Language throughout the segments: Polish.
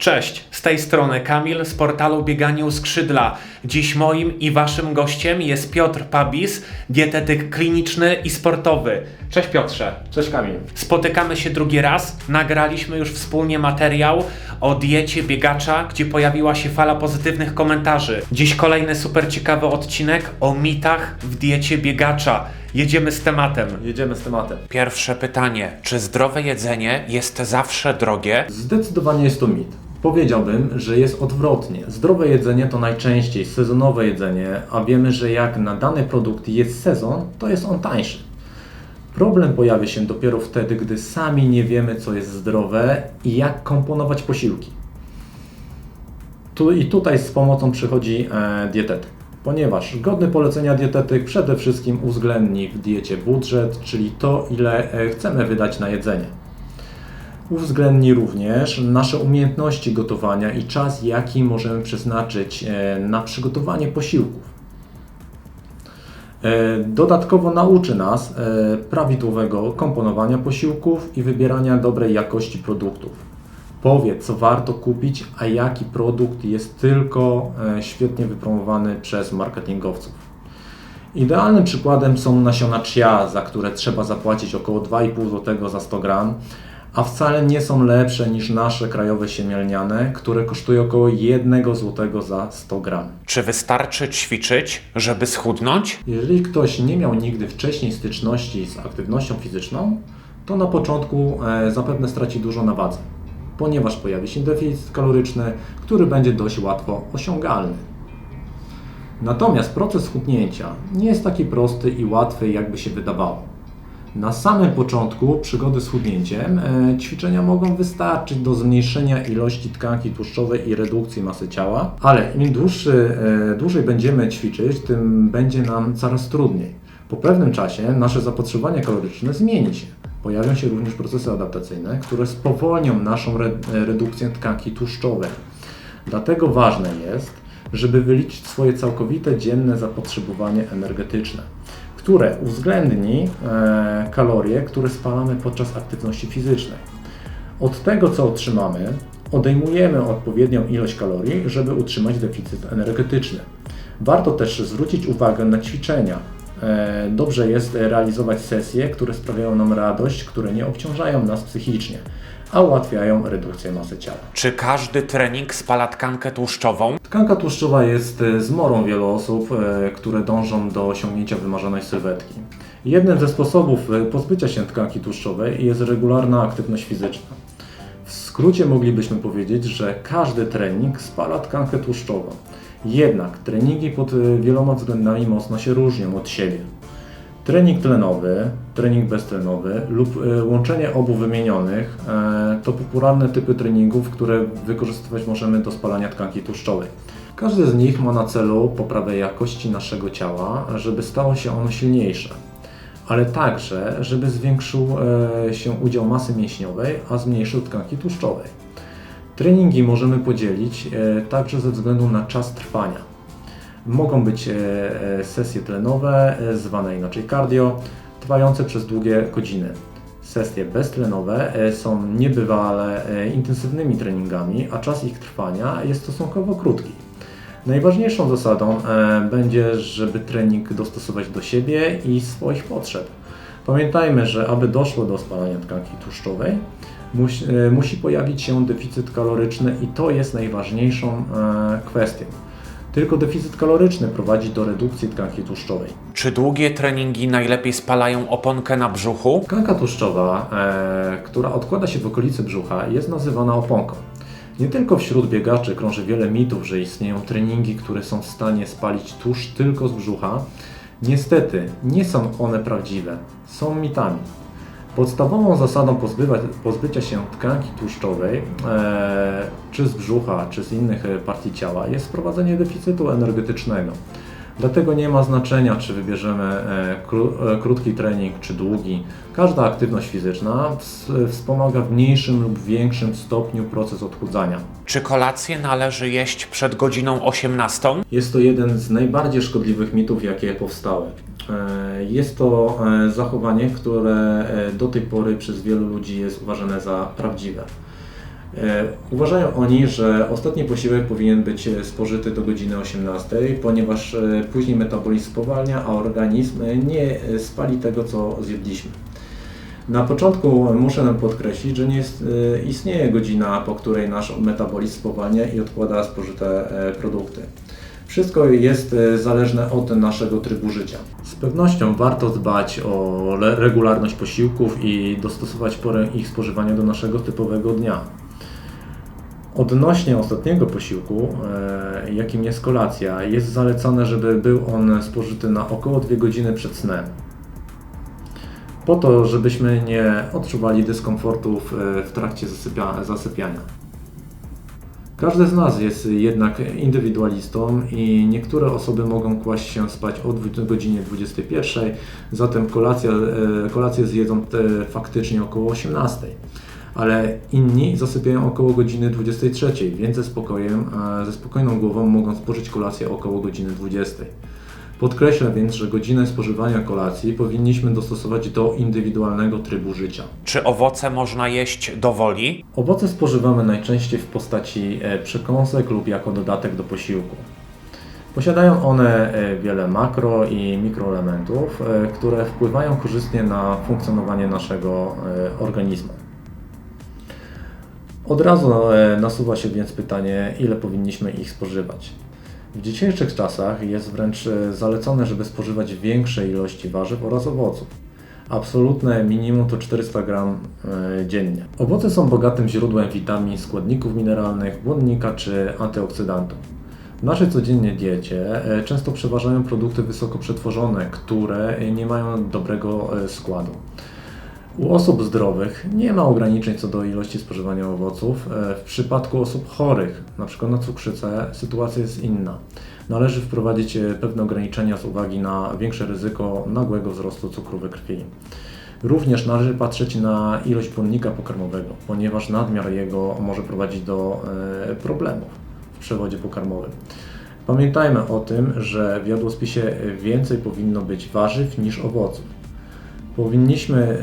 Cześć, z tej strony Kamil z portalu Bieganie u Skrzydla. Dziś moim i waszym gościem jest Piotr Pabis, dietetyk kliniczny i sportowy. Cześć Piotrze. Cześć Kamil. Spotykamy się drugi raz. Nagraliśmy już wspólnie materiał o diecie biegacza, gdzie pojawiła się fala pozytywnych komentarzy. Dziś kolejny super ciekawy odcinek o mitach w diecie biegacza. Jedziemy z tematem. Jedziemy z tematem. Pierwsze pytanie: czy zdrowe jedzenie jest zawsze drogie? Zdecydowanie jest to mit. Powiedziałbym, że jest odwrotnie. Zdrowe jedzenie to najczęściej sezonowe jedzenie, a wiemy, że jak na dany produkt jest sezon, to jest on tańszy. Problem pojawia się dopiero wtedy, gdy sami nie wiemy, co jest zdrowe i jak komponować posiłki. Tu, I tutaj z pomocą przychodzi e, dietetyk, ponieważ godny polecenia dietetyk przede wszystkim uwzględni w diecie budżet, czyli to, ile e, chcemy wydać na jedzenie. Uwzględni również nasze umiejętności gotowania i czas, jaki możemy przeznaczyć e, na przygotowanie posiłków. E, Dodatkowo nauczy nas e, prawidłowego komponowania posiłków i wybierania dobrej jakości produktów. Powie, co warto kupić, a jaki produkt jest tylko świetnie wypromowany przez marketingowców. Idealnym przykładem są nasiona chia, za które trzeba zapłacić około 2,5 zł za 100 gram, a wcale nie są lepsze niż nasze krajowe siemielniane, które kosztują około 1 zł za 100 gram. Czy wystarczy ćwiczyć, żeby schudnąć? Jeżeli ktoś nie miał nigdy wcześniej styczności z aktywnością fizyczną, to na początku e, zapewne straci dużo na wadze, ponieważ pojawi się deficyt kaloryczny, który będzie dość łatwo osiągalny. Natomiast proces schudnięcia nie jest taki prosty i łatwy, jakby się wydawało. Na samym początku przygody z chudnięciem e, ćwiczenia mogą wystarczyć do zmniejszenia ilości tkanki tłuszczowej i redukcji masy ciała, ale im dłuższy, e, dłużej będziemy ćwiczyć, tym będzie nam coraz trudniej. Po pewnym czasie nasze zapotrzebowanie kaloryczne zmieni się. Pojawią się również procesy adaptacyjne, które spowolnią naszą re, redukcję tkanki tłuszczowej. Dlatego ważne jest, żeby wyliczyć swoje całkowite dzienne zapotrzebowanie energetyczne, które uwzględni e, kalorie, które spalamy podczas aktywności fizycznej. Od tego, co otrzymamy, odejmujemy odpowiednią ilość kalorii, żeby utrzymać deficyt energetyczny. Warto też zwrócić uwagę na ćwiczenia. E, Dobrze jest realizować sesje, które sprawiają nam radość, które nie obciążają nas psychicznie, a ułatwiają redukcję masy ciała. Czy każdy trening spala tkankę tłuszczową? Tkanka tłuszczowa jest e, zmorą wielu osób, e, które dążą do osiągnięcia wymarzonej sylwetki. Jednym ze sposobów pozbycia się tkanki tłuszczowej jest regularna aktywność fizyczna. W skrócie moglibyśmy powiedzieć, że każdy trening spala tkankę tłuszczową. Jednak treningi pod e, wieloma względami mocno się różnią od siebie. Trening tlenowy, trening beztlenowy lub e, łączenie obu wymienionych e, to popularne typy treningów, które wykorzystywać możemy do spalania tkanki tłuszczowej. Każdy z nich ma na celu poprawę jakości naszego ciała, żeby stało się ono silniejsze, ale także, żeby zwiększył e, się udział masy mięśniowej, a zmniejszył tkanki tłuszczowej. Treningi możemy podzielić e, także ze względu na czas trwania. Mogą być e, e, sesje tlenowe, zwane inaczej cardio, trwające przez długie godziny. Sesje beztlenowe są niebywale intensywnymi treningami, a czas ich trwania jest stosunkowo krótki. Najważniejszą zasadą będzie, żeby trening dostosować do siebie i swoich potrzeb. Pamiętajmy, że aby doszło do spalania tkanki tłuszczowej, musi, e, musi pojawić się deficyt kaloryczny i to jest najważniejszą e, kwestią. Tylko deficyt kaloryczny prowadzi do redukcji tkanki tłuszczowej. Czy długie treningi najlepiej spalają oponkę na brzuchu? Tkanka tłuszczowa, e, która odkłada się w okolicy brzucha, jest nazywana oponką. Nie tylko wśród biegaczy krąży wiele mitów, że istnieją treningi, które są w stanie spalić tłuszcz tylko z brzucha. Niestety, nie są one prawdziwe, są mitami. Podstawową zasadą pozbywa, pozbycia się tkanki tłuszczowej, e, czy z brzucha, czy z innych e, partii ciała, jest wprowadzenie deficytu energetycznego. Dlatego nie ma znaczenia, czy wybierzemy e, kró- e, krótki trening, czy długi. Każda aktywność fizyczna ws- wspomaga w mniejszym lub większym stopniu proces odchudzania. Czy kolację należy jeść przed godziną 18? Jest to jeden z najbardziej szkodliwych mitów, jakie powstały. E, Jest to e, zachowanie, które e, do tej pory przez wielu ludzi jest uważane za prawdziwe. Uważają oni, że ostatni posiłek powinien być spożyty do godziny 18, ponieważ później metabolizm spowalnia, a organizm nie spali tego, co zjedliśmy. Na początku muszę podkreślić, że nie istnieje godzina, po której nasz metabolizm spowalnia i odkłada spożyte produkty. Wszystko jest e, zależne od naszego trybu życia. Z pewnością warto dbać o regularność posiłków i dostosować porę ich spożywania do naszego typowego dnia. Odnośnie ostatniego posiłku, e, jakim jest kolacja, jest zalecane, żeby był on spożyty na około 2 godziny przed snem. Po to, żebyśmy nie odczuwali dyskomfortów e, w trakcie zasypia- zasypiania. Każdy z nas jest jednak indywidualistą i niektóre osoby mogą kłaść się spać o godzinie 21, zatem kolacja, e, kolację zjedzą faktycznie około 18. Ale inni zasypiają około godziny 23, więc ze spokojem, e, ze spokojną głową mogą spożyć kolację około godziny 20. Podkreślę więc, że godzinę spożywania kolacji powinniśmy dostosować do indywidualnego trybu życia. Czy owoce można jeść do woli? Owoce spożywamy najczęściej w postaci e, przekąsek lub jako dodatek do posiłku. Posiadają one e, wiele makro i mikroelementów, e, które wpływają korzystnie na funkcjonowanie naszego organizmu. Od razu nasuwa się więc pytanie, ile powinniśmy ich spożywać. W dzisiejszych czasach jest wręcz e, zalecone, żeby spożywać większe ilości warzyw oraz owoców. Absolutne minimum to 400 gram e, dziennie. Owoce są bogatym źródłem witamin, składników mineralnych, błonnika czy antyoksydantów. W naszej codziennej diecie e, często przeważają produkty wysoko przetworzone, które nie mają dobrego składu. U osób zdrowych nie ma ograniczeń co do ilości spożywania owoców. E, W przypadku osób chorych, np. na cukrzycę, sytuacja jest inna. Należy wprowadzić e, pewne ograniczenia z uwagi na większe ryzyko nagłego wzrostu cukru we krwi. Również należy patrzeć na ilość błonnika pokarmowego, ponieważ nadmiar jego może prowadzić do e, problemów w przewodzie pokarmowym. Pamiętajmy o tym, że w jadłospisie więcej powinno być warzyw niż owoców. Powinniśmy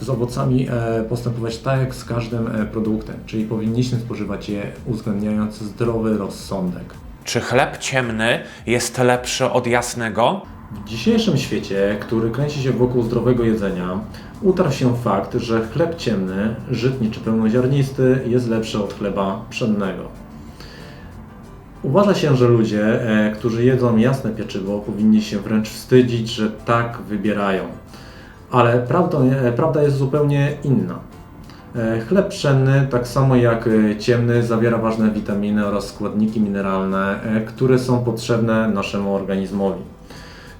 e, z owocami e, postępować tak jak z każdym e, produktem, czyli powinniśmy spożywać je uwzględniając zdrowy rozsądek. Czy chleb ciemny jest lepszy od jasnego? W dzisiejszym świecie, który kręci się wokół zdrowego jedzenia, utarł się fakt, że chleb ciemny, żytni czy pełnoziarnisty jest lepszy od chleba pszennego. Uważa się, że ludzie, e, którzy jedzą jasne pieczywo, powinni się wręcz wstydzić, że tak wybierają. Ale prawdą, e, prawda jest zupełnie inna. E, Chleb pszenny, tak samo jak ciemny, zawiera ważne witaminy oraz składniki mineralne, które są potrzebne naszemu organizmowi.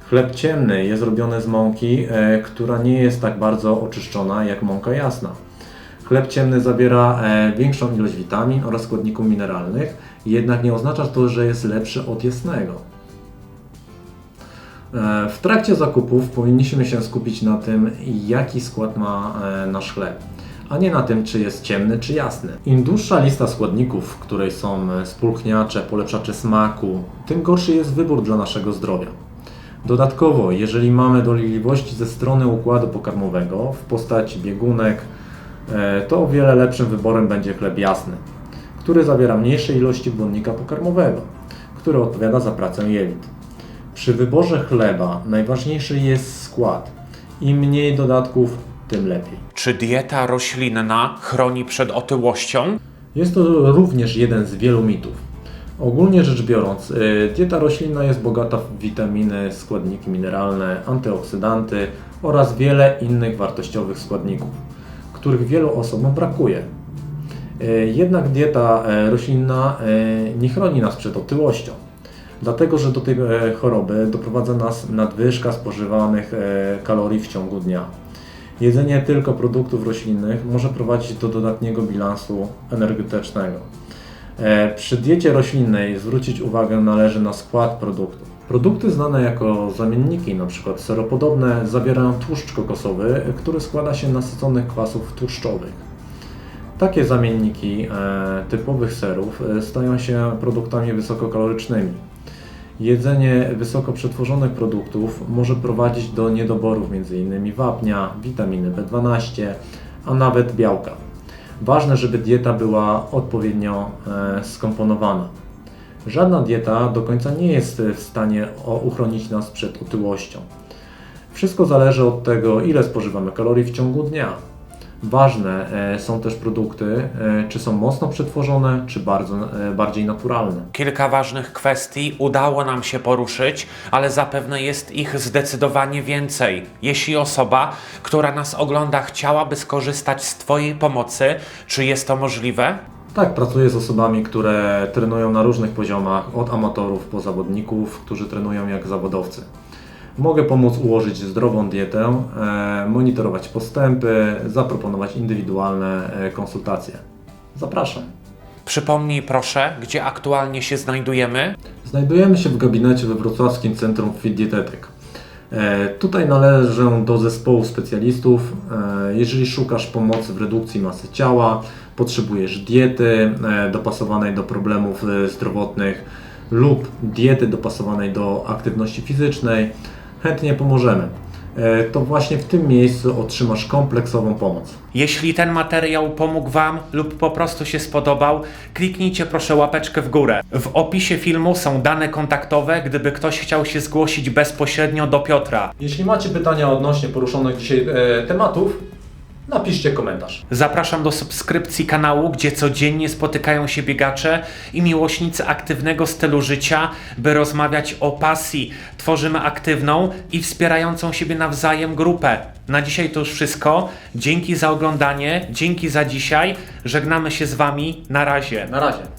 Chleb ciemny jest robiony z mąki, która nie jest tak bardzo oczyszczona jak mąka jasna. Chleb ciemny zawiera e, większą ilość witamin oraz składników mineralnych, jednak nie oznacza to, że jest lepszy od jasnego. E, W trakcie zakupów powinniśmy się skupić na tym, jaki skład ma e, nasz chleb, a nie na tym, czy jest ciemny, czy jasny. Im dłuższa lista składników, w której są spulchniacze, polepszacze smaku, tym gorszy jest wybór dla naszego zdrowia. Dodatkowo, jeżeli mamy dolegliwości ze strony układu pokarmowego w postaci biegunek, to o wiele lepszym wyborem będzie chleb jasny, który zawiera mniejsze ilości błonnika pokarmowego, który odpowiada za pracę jelit. Przy wyborze chleba najważniejszy jest skład. Im mniej dodatków, tym lepiej. Czy dieta roślinna chroni przed otyłością? Jest to również jeden z wielu mitów. Ogólnie rzecz biorąc, y, dieta roślinna jest bogata w witaminy, składniki mineralne, antyoksydanty oraz wiele innych wartościowych składników, których wielu osobom brakuje. Y, Jednak dieta e, roślinna e, nie chroni nas przed otyłością, dlatego że do tej e, choroby doprowadza nas nadwyżka spożywanych e, kalorii w ciągu dnia. Jedzenie tylko produktów roślinnych może prowadzić do dodatniego bilansu energetycznego. E, Przy diecie roślinnej zwrócić uwagę należy na skład produktów. Produkty znane jako zamienniki, np. seropodobne, zawierają tłuszcz kokosowy, który składa się z nasyconych kwasów tłuszczowych. Takie zamienniki e, typowych serów e, stają się produktami wysokokalorycznymi. Jedzenie wysoko przetworzonych produktów może prowadzić do niedoborów m.in. wapnia, witaminy B12, a nawet białka. Ważne, żeby dieta była odpowiednio e, skomponowana. Żadna dieta do końca nie jest w stanie uchronić nas przed otyłością. Wszystko zależy od tego, ile spożywamy kalorii w ciągu dnia. Ważne e, są też produkty, e, czy są mocno przetworzone, czy bardzo, e, bardziej naturalne. Kilka ważnych kwestii udało nam się poruszyć, ale zapewne jest ich zdecydowanie więcej. Jeśli osoba, która nas ogląda, chciałaby skorzystać z Twojej pomocy, czy jest to możliwe? Tak, pracuję z osobami, które trenują na różnych poziomach, od amatorów po zawodników, którzy trenują jak zawodowcy. Mogę pomóc ułożyć zdrową dietę, e, monitorować postępy, zaproponować indywidualne e, konsultacje. Zapraszam. Przypomnij proszę, gdzie aktualnie się znajdujemy. Znajdujemy się w gabinecie we Wrocławskim Centrum Fit Dietetyk. E, Tutaj należę do zespołu specjalistów. E, Jeżeli szukasz pomocy w redukcji masy ciała, potrzebujesz diety e, dopasowanej do problemów zdrowotnych lub diety dopasowanej do aktywności fizycznej, chętnie pomożemy. E, To właśnie w tym miejscu otrzymasz kompleksową pomoc. Jeśli ten materiał pomógł Wam lub po prostu się spodobał, kliknijcie proszę łapeczkę w górę. W opisie filmu są dane kontaktowe, gdyby ktoś chciał się zgłosić bezpośrednio do Piotra. Jeśli macie pytania odnośnie poruszonych dzisiaj e, tematów, napiszcie komentarz. Zapraszam do subskrypcji kanału, gdzie codziennie spotykają się biegacze i miłośnicy aktywnego stylu życia, by rozmawiać o pasji. Tworzymy aktywną i wspierającą siebie nawzajem grupę. Na dzisiaj to już wszystko. Dzięki za oglądanie, dzięki za dzisiaj. Żegnamy się z Wami. Na razie. Na razie.